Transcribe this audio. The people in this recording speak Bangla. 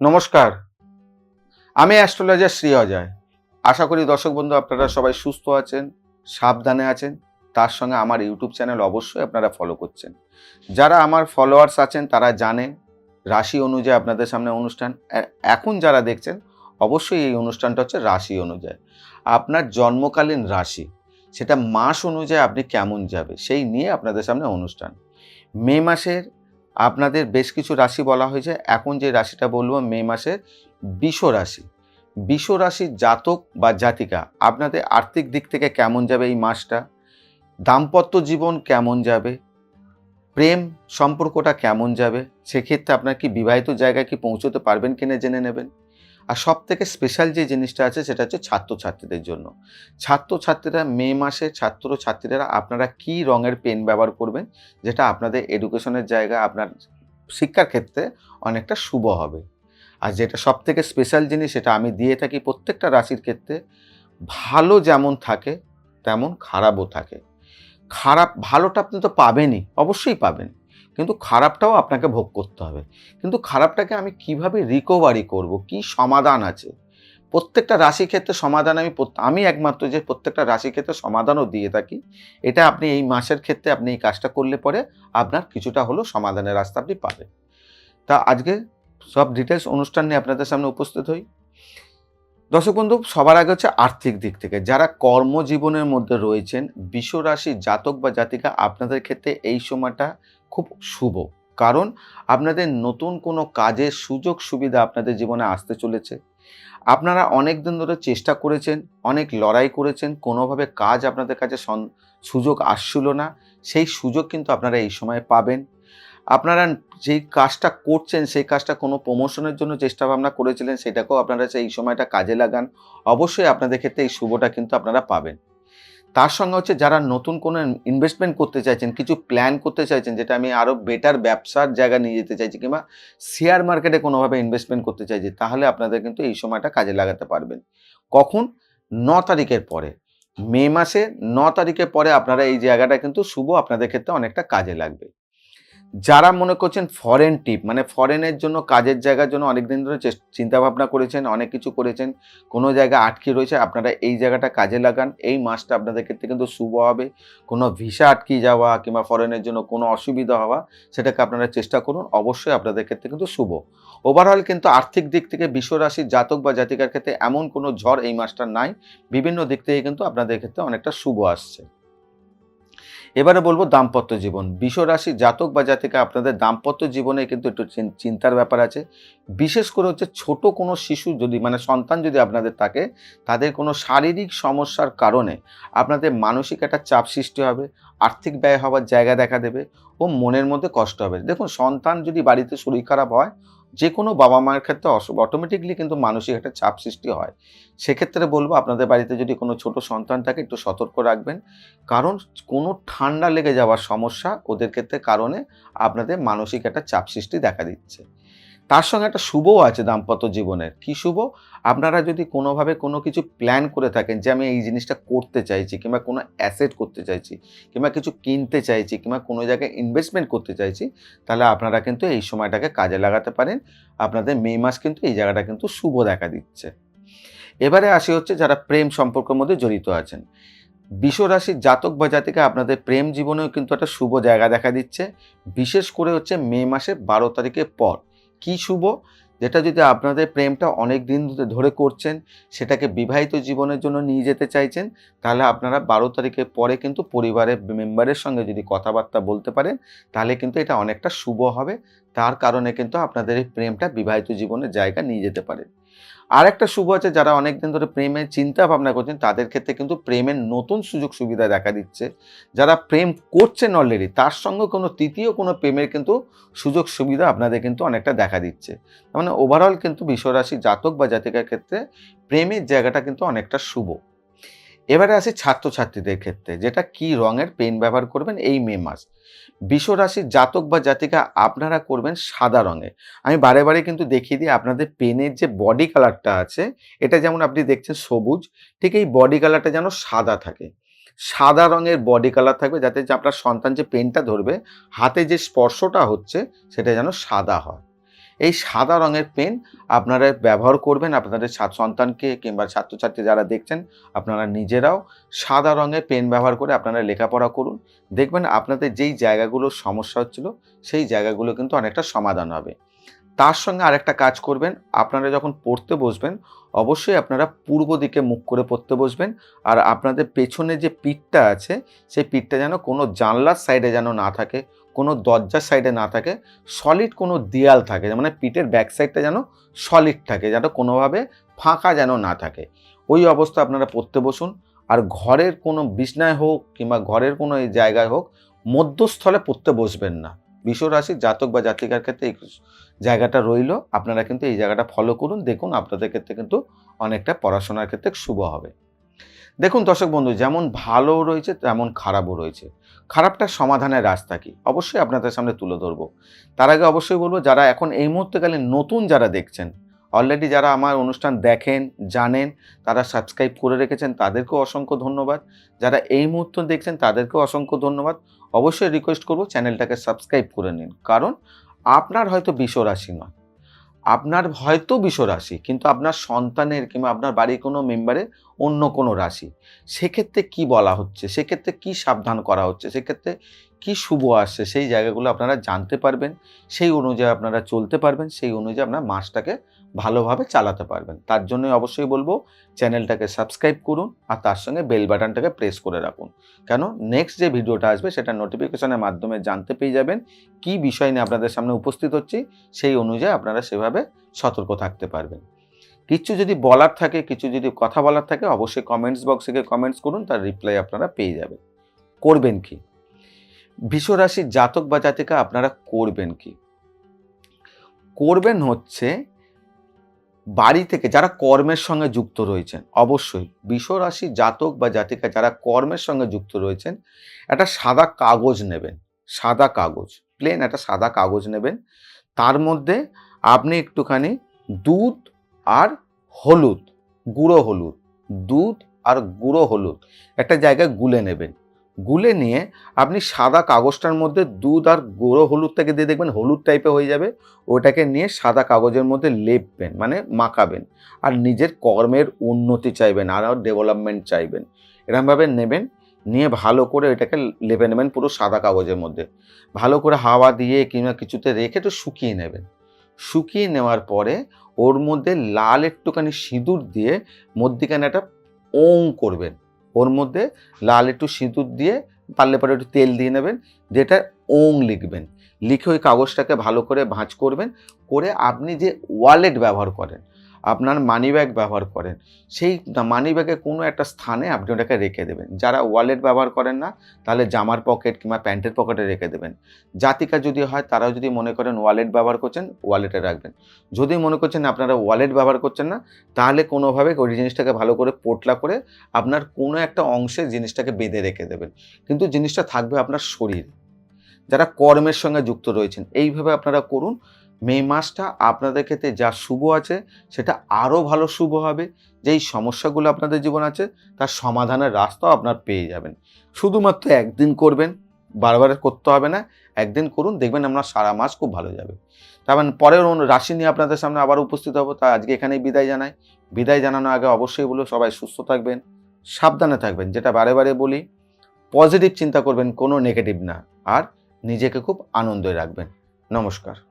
নমস্কার। আমি অ্যাস্ট্রোলজার শ্রী অজয়। আশা করি দর্শক বন্ধু আপনারা সবাই সুস্থ আছেন, সাবধানে আছেন। তার সঙ্গে আমার ইউটিউব চ্যানেল অবশ্যই আপনারা ফলো করছেন। যারা আমার ফলোয়ার্স আছেন, তারা জানেন, রাশি অনুযায়ী আপনাদের সামনে অনুষ্ঠান। এখন যারা দেখছেন, অবশ্যই এই অনুষ্ঠানটা হচ্ছে রাশি অনুযায়ী। আপনার জন্মকালীন রাশি, সেটা মাস অনুযায়ী আপনি কেমন যাবে, সেই নিয়ে আপনাদের সামনে অনুষ্ঠান। মে মাসের আপনাদের বেশ কিছু রাশি বলা হয়েছে। এখন যে রাশিটা বলব, মে মাসের বিষ রাশি। বিষ রাশির জাতক বা জাতিকা, আপনাদের আর্থিক দিক থেকে কেমন যাবে এই মাসটা? দাম্পত্য জীবন কেমন যাবে? প্রেম সম্পর্কটা কেমন যাবে? সেক্ষেত্রে আপনার কি বিবাহিত জায়গায় কি পৌঁছতে পারবেন কিনা জেনে নেবেন। আর সব থেকে স্পেশাল যে জিনিসটা আছে সেটা হচ্ছে ছাত্রছাত্রীদের জন্য। ছাত্রছাত্রীরা মে মাসে ছাত্র ছাত্রীরা আপনারা কি রঙের পেন ব্যবহার করবেন? যেটা আপনাদের এডুকেশনের জায়গা, আপনার শিক্ষার ক্ষেত্রে অনেকটা শুভ হবে। আর যেটা সব থেকে স্পেশাল জিনিস সেটা আমি দিয়ে থাকি প্রত্যেকটা রাশির ক্ষেত্রে, ভালো যেমন থাকে, তেমন খারাপও থাকে। খারাপ, ভালোটা আপনি তো পাবেনই, অবশ্যই পাবেন। কিন্তু খারাপটাও আপনাকে ভোগ করতে হবে। কিন্তু খারাপটাকে আমি কীভাবে রিকভারি করব? কি সমাধান আছে? প্রত্যেকটা রাশি ক্ষেত্রে সমাধান আমি আমি একমাত্র যে প্রত্যেকটা রাশি ক্ষেত্রে সমাধানও দিয়ে থাকি, এটা আপনি এই মাসের ক্ষেত্রে আপনি এই কাজটা করলে পরে আপনার কিছুটা হলো সমাধানের রাস্তা আপনি পাবেন। তা আজকে সব ডিটেলস অনুষ্ঠান নিয়ে আপনাদের সামনে উপস্থিত হই। দর্শক বন্ধু, সবার আগে হচ্ছে আর্থিক দিক থেকে। যারা কর্মজীবনের মধ্যে রয়েছেন, বিশ্বরাশি জাতক বা জাতিকা, আপনাদের ক্ষেত্রে এই সময়টা খুব শুভ। কারণ আপনাদের নতুন কোনো কাজের সুযোগ সুবিধা আপনাদের জীবনে আসতে চলেছে। আপনারা অনেক দিন ধরে চেষ্টা করেছেন, অনেক লড়াই করেছেন, কোনোভাবে কাজ আপনাদের কাছে সুযোগ আসছিল না। সেই সুযোগ কিন্তু আপনারা এই সময় পাবেন। আপনারা যেই কাজটা করছেন, সেই কাজটা কোনো প্রমোশনের জন্য চেষ্টা ভাবনা করেছিলেন, সেটাকেও আপনারা এই সময়টা কাজে লাগান। অবশ্যই আপনাদের ক্ষেত্রে এই শুভটা কিন্তু আপনারা পাবেন। তার সঙ্গে হচ্ছে যারা নতুন কোনো ইনভেস্টমেন্ট করতে চাইছেন, কিছু প্ল্যান করতে চাইছেন, যেটা আমি আরও বেটার ব্যবসার জায়গা নিয়ে যেতে চাইছি কিংবা শেয়ার মার্কেটে কোনোভাবে ইনভেস্টমেন্ট করতে চাইছি, তাহলে আপনাদের কিন্তু এই সময়টা কাজে লাগাতে পারবেন। কখন? ন তারিখের পরে। মে মাসে ন তারিখের পরে আপনারা এই জায়গাটা কিন্তু শুভ আপনাদের ক্ষেত্রে অনেকটা কাজে লাগবে। যারা মনে করছেন ফরেন টিপ মানে ফরেনের জন্য, কাজের জায়গার জন্য অনেক দিন ধরে চেস- চিন্তা ভাবনা করেছেন, অনেক কিছু করেছেন, কোনো জায়গায় আটকে রয়েছে, আপনারা এই জায়গাটা কাজে লাগান। এই মাসটা আপনাদের ক্ষেত্রে কিন্তু শুভ হবে। কোনো ভিসা আটকে যাওয়া কিংবা ফরেনের জন্য কোনো অসুবিধা হওয়া, সেটাকে আপনারা চেষ্টা করুন। অবশ্যই আপনাদের ক্ষেত্রে কিন্তু শুভ। ওভারঅল কিন্তু আর্থিক দিক থেকে বিশ্বরাশির জাতক বা জাতিকার ক্ষেত্রে এমন কোনো ঝড় এই মাসটা নাই। বিভিন্ন দিক থেকে কিন্তু আপনাদের ক্ষেত্রে অনেকটা শুভ আসছে। এবারে বলব দাম্পত্য জীবন। বিশ্বরাশি জাতক বা জাতিকা আপনাদের দাম্পত্য জীবনে কিন্তু একটু চিন- চিন্তার ব্যাপার আছে। বিশেষ করে হচ্ছে ছোট কোনো শিশু যদি মানে সন্তান যদি আপনাদের থাকে, তাদের কোনো শারীরিক সমস্যার কারণে আপনাদের মানসিক একটা চাপ সৃষ্টি হবে, আর্থিক ব্যয় হওয়ার জায়গা দেখা দেবে ও মনের মধ্যে কষ্ট হবে। দেখুন, সন্তান যদি বাড়িতে শরীর খারাপ হয় যে কোনো বাবা মায়ের ক্ষেত্রে অটোমেটিকলি কিন্তু মানসিক একটা চাপ সৃষ্টি হয়। সেক্ষেত্রে বলব, আপনাদের বাড়িতে যদি কোনো ছোট সন্তান থাকে, একটু সতর্ক রাখবেন। কারণ কোনো ঠান্ডা লেগে যাওয়ার সমস্যা ওদের ক্ষেত্রে কারণে আপনাদের মানসিক একটা চাপ সৃষ্টি দেখা দিচ্ছে। তার সঙ্গে একটা শুভও আছে দাম্পত্য জীবনের। কি শুভ? আপনারা যদি কোনোভাবে কোনো কিছু প্ল্যান করে থাকেন যে আমি এই জিনিসটা করতে চাইছি কিংবা কোনো অ্যাসেট করতে চাইছি কিংবা কিছু কিনতে চাইছি কিংবা কোনো জায়গায় ইনভেস্টমেন্ট করতে চাইছি, তাহলে আপনারা কিন্তু এই সময়টাকে কাজে লাগাতে পারেন। আপনাদের মে মাস কিন্তু এই জায়গাটা কিন্তু শুভ দেখা দিচ্ছে। এবারে আসি হচ্ছে যারা প্রেম সম্পর্কের মধ্যে জড়িত আছেন। বিশ্বরাশির জাতক বা জাতিকা আপনাদের প্রেম জীবনেও কিন্তু একটা শুভ জায়গা দেখা দিচ্ছে। বিশেষ করে হচ্ছে মে মাসের বারো তারিখের পর। কি শুভ? যেটা যদি আপনাদের প্রেমটা অনেক দিন ধরে করছেন, সেটাকে বিবাহিত জীবনের জন্য নিয়ে যেতে চাইছেন, তাহলে আপনারা বারো তারিখের পরে কিন্তু পরিবারের মেম্বারের সঙ্গে যদি কথাবার্তা বলতে পারেন, তাহলে কিন্তু এটা অনেকটা শুভ হবে। তার কারণে কিন্তু আপনাদের এই প্রেমটা বিবাহিত জীবনের জায়গা নিয়ে যেতে পারে। আর একটা শুভ আছে, যারা অনেকদিন ধরে প্রেমের চিন্তা ভাবনা করছেন, তাদের ক্ষেত্রে কিন্তু প্রেমের নতুন সুযোগ সুবিধা দেখা দিচ্ছে। যারা প্রেম করছেন অলরেডি তার সঙ্গে কোনো তৃতীয় কোনো প্রেমের কিন্তু সুযোগ সুবিধা আপনাদের কিন্তু অনেকটা দেখা দিচ্ছে। মানে ওভারঅল কিন্তু বিশ্বরাশি জাতক বা জাতিকার ক্ষেত্রে প্রেমের জায়গাটা কিন্তু অনেকটা শুভ। এবারে আসি ছাত্রছাত্রীদের ক্ষেত্রে, যেটা কি রঙের পেন ব্যবহার করবেন এই মে মাস। বিশ্বরাশির জাতক বা জাতিকা আপনারা করবেন সাদা রঙের আমি বারে বারে কিন্তু দেখিয়ে দিই, আপনাদের পেনের যে বডি কালারটা আছে, এটা যেমন আপনি দেখছেন সবুজ, ঠিক এই বডি কালারটা যেন সাদা থাকে। সাদা রঙের বডি কালার থাকবে যাতে যে আপনার সন্তান যে পেনটা ধরবে, হাতে যে স্পর্শটা হচ্ছে, সেটা যেন সাদা হয়। এই সাদা রঙের পেন আপনারা ব্যবহার করবেন, আপনাদের সন্তানকে কিংবা ছাত্রছাত্রী যারা দেখছেন, আপনারা নিজেরাও সাদা রঙের পেন ব্যবহার করে আপনারা লেখাপড়া করুন। দেখবেন আপনাদের যেই জায়গাগুলোর সমস্যা হচ্ছিল, সেই জায়গাগুলো কিন্তু অনেকটা সমাধান হবে। তার সঙ্গে আরেকটা কাজ করবেন, আপনারা যখন পড়তে বসবেন, অবশ্যই আপনারা পূর্ব দিকে মুখ করে পড়তে বসবেন আর আপনাদের পেছনে যে পিঠটা আছে, সেই পিঠটা যেন কোনো জানলার সাইডে যেন না থাকে। কোনো দরজার সাইডে না থাকে সলিড কোনো দেয়াল থাকে মানে পিঠের ব্যাক সাইডটা যেন সলিড থাকে, যেন কোনোভাবে ফাঁকা যেন না থাকে। ওই অবস্থা আপনারা পড়তে বসুন। আর ঘরের কোনো বিছনায় হোক কিংবা ঘরের কোনো এই জায়গায় হোক, মধ্যস্থলে পড়তে বসবেন না। বিশ্ব রাশির জাতক বা জাতিকার ক্ষেত্রে এই জায়গাটা রইল। আপনারা কিন্তু এই জায়গাটা ফলো করুন, দেখুন আপনাদের ক্ষেত্রে কিন্তু অনেকটা পড়াশোনার ক্ষেত্রে শুভ হবে। দেখুন দর্শক বন্ধু, যেমন ভালো রয়েছে, তেমন খারাপও রয়েছে। খারাপটার সমাধানের রাস্তা কি? অবশ্যই আপনাদের সামনে তুলে ধরবো। তার আগে অবশ্যই বলব, যারা এখন এই মুহূর্তকালে নতুন যারা দেখছেন অলরেডি যারা আমার অনুষ্ঠান দেখেন, জানেন, তারা সাবস্ক্রাইব করে রেখেছেন, তাদেরকেও অসংখ্য ধন্যবাদ। যারা এই মুহূর্ত দেখছেন, তাদেরকেও অসংখ্য ধন্যবাদ। অবশ্যই রিকোয়েস্ট করব চ্যানেলটাকে সাবস্ক্রাইব করে নিন। কারণ, আপনার হয়তো বিষ রাশি নয়। আপনার হয়তো বিষ রাশি কিন্তু আপনার সন্তানের কিংবা আপনার বাড়ির কোনো মেম্বারের অন্য কোনো রাশি। সেক্ষেত্রে কি বলা হচ্ছে? সেক্ষেত্রে কি সাবধান করা হচ্ছে? সেক্ষেত্রে কি শুভ আসছে? সেই জায়গাগুলো আপনারা জানতে পারবেন। সেই অনুযায়ী আপনারা চলতে পারবেন। সেই অনুযায়ী আপনার মাসটাকে ভালোভাবে চালাতে পারবেন। তার জন্য অবশ্যই বলব, চ্যানেলটাকে সাবস্ক্রাইব করুন আর তার সঙ্গে বেল বাটনটাকে প্রেস করে রাখুন। কেন? নেক্সট যে ভিডিওটা আসবে সেটা নোটিফিকেশনের মাধ্যমে জানতে পেয়ে যাবেন, কি বিষয় নিয়ে আপনাদের সামনে উপস্থিত হচ্ছি, সেই অনুযায়ী আপনারা সেভাবে সতর্ক থাকতে পারবেন। কিছু যদি বলার থাকে, কিছু যদি কথা বলার থাকে, অবশ্যই কমেন্টস বক্সে গিয়ে কমেন্টস করুন, তার রিপ্লাই আপনারা পেয়ে যাবেন। করবেন কি? বিশ্বরাশির জাতক বা জাতিকা আপনারা করবেন কি? করবেন হচ্ছে বাড়ি থেকে যারা কর্মের সঙ্গে যুক্ত রয়েছেন, অবশ্যই বিশ্বরাশি জাতক বা জাতিকা যারা কর্মের সঙ্গে যুক্ত রয়েছেন, একটা সাদা কাগজ নেবেন, সাদা কাগজ প্লেন একটা সাদা কাগজ নেবেন। তার মধ্যে আপনি একটুখানি দুধ আর হলুদ, গুঁড়ো হলুদ, দুধ আর গুঁড়ো হলুদ একটা জায়গায় গুলে নেবেন। গুলে নিয়ে আপনি সাদা কাগজটার মধ্যে দুধ আর গুঁড়ো হলুদটাকে দিয়ে দেখবেন হলুদ টাইপের হয়ে যাবে। ওটাকে নিয়ে সাদা কাগজের মধ্যে লেপবেন মানে মাখাবেন। আর নিজের কর্মের উন্নতি চাইবেন, আর ডেভেলপমেন্ট চাইবেন। এরকমভাবে নেবেন, নিয়ে ভালো করে এটাকে লেপে নেবেন পুরো সাদা কাগজের মধ্যে। ভালো করে হাওয়া দিয়ে কিংবা কিছুতে রেখে একটু শুকিয়ে নেবেন। শুকিয়ে নেওয়ার পরে ওর মধ্যে লাল একটুখানি সিঁদুর দিয়ে মধ্যিখানে একটা ওং করবেন। ওর মধ্যে লাল একটু সিঁদুর দিয়ে পারলে পরে একটু তেল দিয়ে নেবেন, যেটা ওং লিখবেন। লিখে ওই কাগজটাকে ভালো করে ভাঁজ করবেন, করে আপনি যে ওয়ালেট ব্যবহার করেন আপনার মানি ব্যাগ ব্যবহার করেন। সেই মানি ব্যাগে কোনো একটা স্থানে আপনি ওটাকে রেখে দেবেন। যারা ওয়ালেট ব্যবহার করেন না, তাহলে জামার পকেট কিংবা প্যান্টের পকেটে রেখে দেবেন। জাতিকা যদি হয়, তারাও যদি মনে করেন ওয়ালেট ব্যবহার করছেন ওয়ালেটে রাখবেন। যদি মনে করছেন আপনারা ওয়ালেট ব্যবহার করছেন না, তাহলে কোনোভাবে ওই জিনিসটাকে ভালো করে পোটলা করে আপনার কোনো একটা অংশে জিনিসটাকে বেঁধে রেখে দেবেন। কিন্তু জিনিসটা থাকবে আপনার শরীর। যারা কর্মের সঙ্গে যুক্ত রয়েছেন, এইভাবে আপনারা করুন। মে মাসটা আপনাদের ক্ষেত্রে যা শুভ আছে, সেটা আরও ভালো শুভ হবে। যেই সমস্যাগুলো আপনাদের জীবন আছে, তার সমাধানের রাস্তাও আপনার পেয়ে যাবেন। শুধুমাত্র একদিন করবেন, বারবার করতে হবে না, একদিন করুন, দেখবেন আপনার সারা মাস খুব ভালো যাবে। তার মানে পরের রাশি নিয়ে আপনাদের সামনে আবার উপস্থিত হব তা আজকে এখানেই বিদায় জানাই। বিদায় জানানোর আগে অবশ্যই বলো সবাই সুস্থ থাকবেন, সাবধানে থাকবেন, যেটা বারে বারে বলি পজিটিভ চিন্তা করবেন, কোনো নেগেটিভ না, আর নিজেকে খুব আনন্দে রাখবেন। নমস্কার।